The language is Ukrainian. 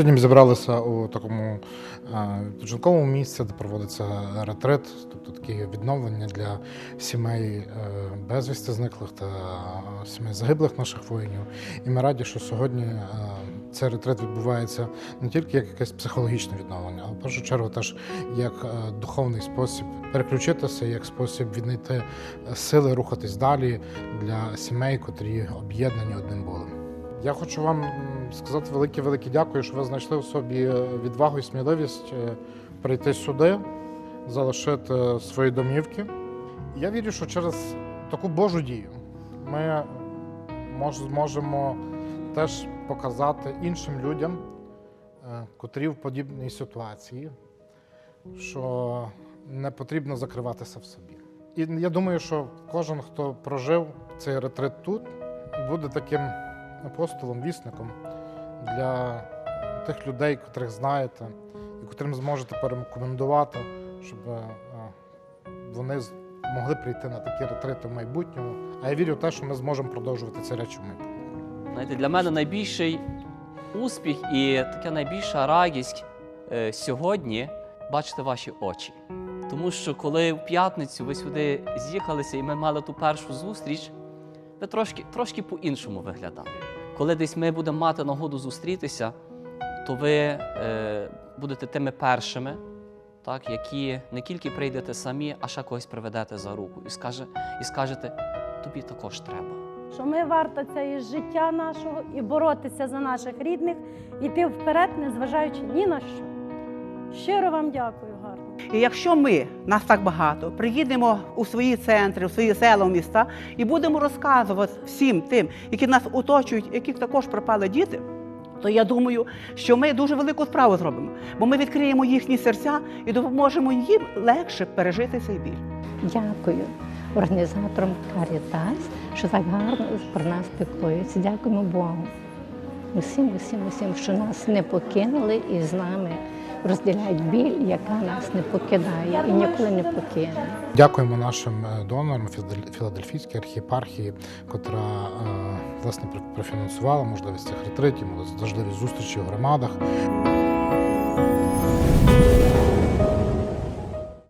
сьогодні зібралися у такому е, відпочинковому місці, де проводиться ретрит, тобто такі відновлення для сімей е, безвісти зниклих та е, сімей загиблих наших воїнів. І ми раді, що сьогодні цей ретрит відбувається не тільки як якесь психологічне відновлення, а в першу чергу теж як духовний спосіб переключитися, як спосіб віднайти сили рухатись далі для сімей, котрі об'єднані одним болем. Я хочу вам сказати велике велике дякую, що ви знайшли в собі е, відвагу і сміливість е, прийти сюди, залишити свої домівки. Я вірю, що через таку Божу дію ми зможемо теж показати іншим людям, е, котрі в подібній ситуації, що не потрібно закриватися в собі. І я думаю, що кожен, хто прожив цей ретрит тут, буде таким апостолом, вісником для тих людей, котрих знаєте, і котрим зможете порекомендувати, щоб е, вони могли прийти на такі ретрити в майбутньому. А я вірю в те, що ми зможемо продовжувати ці речі в майбутньому. Знаєте, для мене найбільший успіх і така найбільша радість е, сьогодні бачити ваші очі. Тому що коли в п'ятницю ви сюди з'їхалися і ми мали ту першу зустріч, ви трошки, трошки по-іншому виглядали. Коли десь ми будемо мати нагоду зустрітися, то ви е, будете тими першими, так, які не тільки прийдете самі, а ще когось приведете за руку і, скаже, і скажете, тобі також треба. що ми варто це із життя нашого і боротися за наших рідних, іти вперед, незважаючи ні на що. Щиро вам дякую. І якщо ми, нас так багато, приїдемо у свої центри, у свої села, в міста і будемо розказувати всім тим, які нас оточують, яких також пропали діти, то я думаю, що ми дуже велику справу зробимо, бо ми відкриємо їхні серця і допоможемо їм легше пережити цей біль. Дякую організаторам Карітас, що так гарно про нас піклуються. Дякуємо Богу. Усім, усім, усім, що нас не покинули і з нами розділяють біль, яка нас не покидає і ніколи не покине. Дякуємо нашим е, донорам Філадель- Філадельфійській архіпархії, котра е, власне профінансувала можливість цих ретритів, можливість зустрічі в громадах.